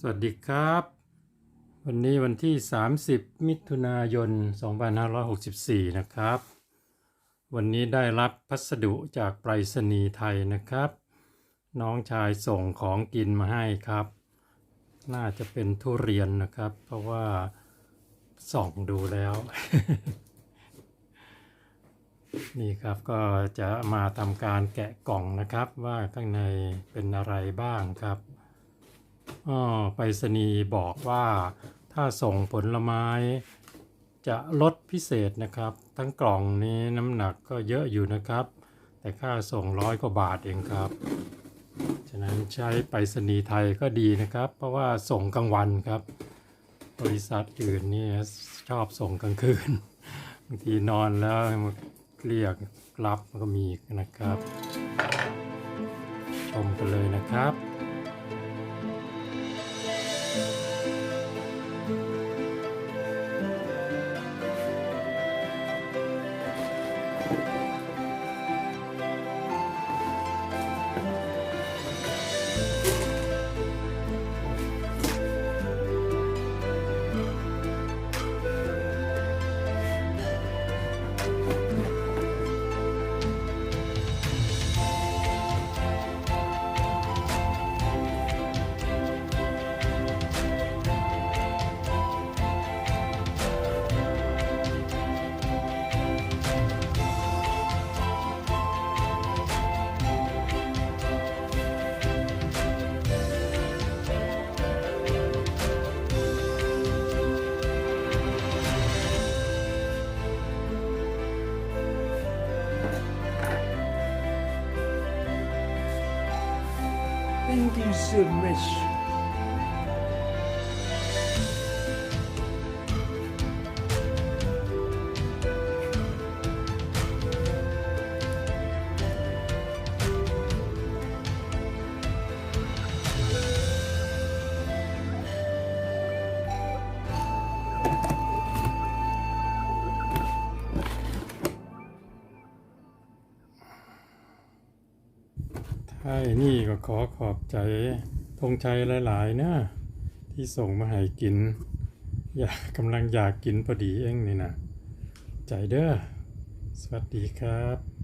สวัสดีครับ วันนี้วันที่ 30 มิถุนายน 2564 นะครับ วันนี้ได้รับพัสดุจากไปรษณีย์ไทยนะครับ น้องชายส่งของกินมาให้ครับ น่าจะเป็นทุเรียนนะครับ เพราะว่าส่องดูแล้ว นี่ครับก็จะมาทำการแกะกล่องนะครับว่าข้างในเป็นอะไรบ้างครับ ไปรษณีย์บอกว่าถ้าส่งผลไม้จะลดพิเศษนะครับ ทั้งกล่องนี้น้ำหนักก็เยอะอยู่นะครับ แต่ค่าส่งร้อยกว่าบาทเองครับ ฉะนั้นใช้ไปรษณีย์ไทยก็ดีนะครับ เพราะว่าส่งกลางวันครับ บริษัทอื่นนี่ชอบส่งกลางคืนบางทีนอนแล้วมาเรียกรับมันก็มีนะครับ ชมกันเลยนะครับ Thank you so much. ไอ้นี่ก็ขอขอบใจธงชัยหลายๆนะที่ส่งมาให้กิน อยากกำลังอยากกินพอดีเองนี่นะใจเด้อ สวัสดีครับ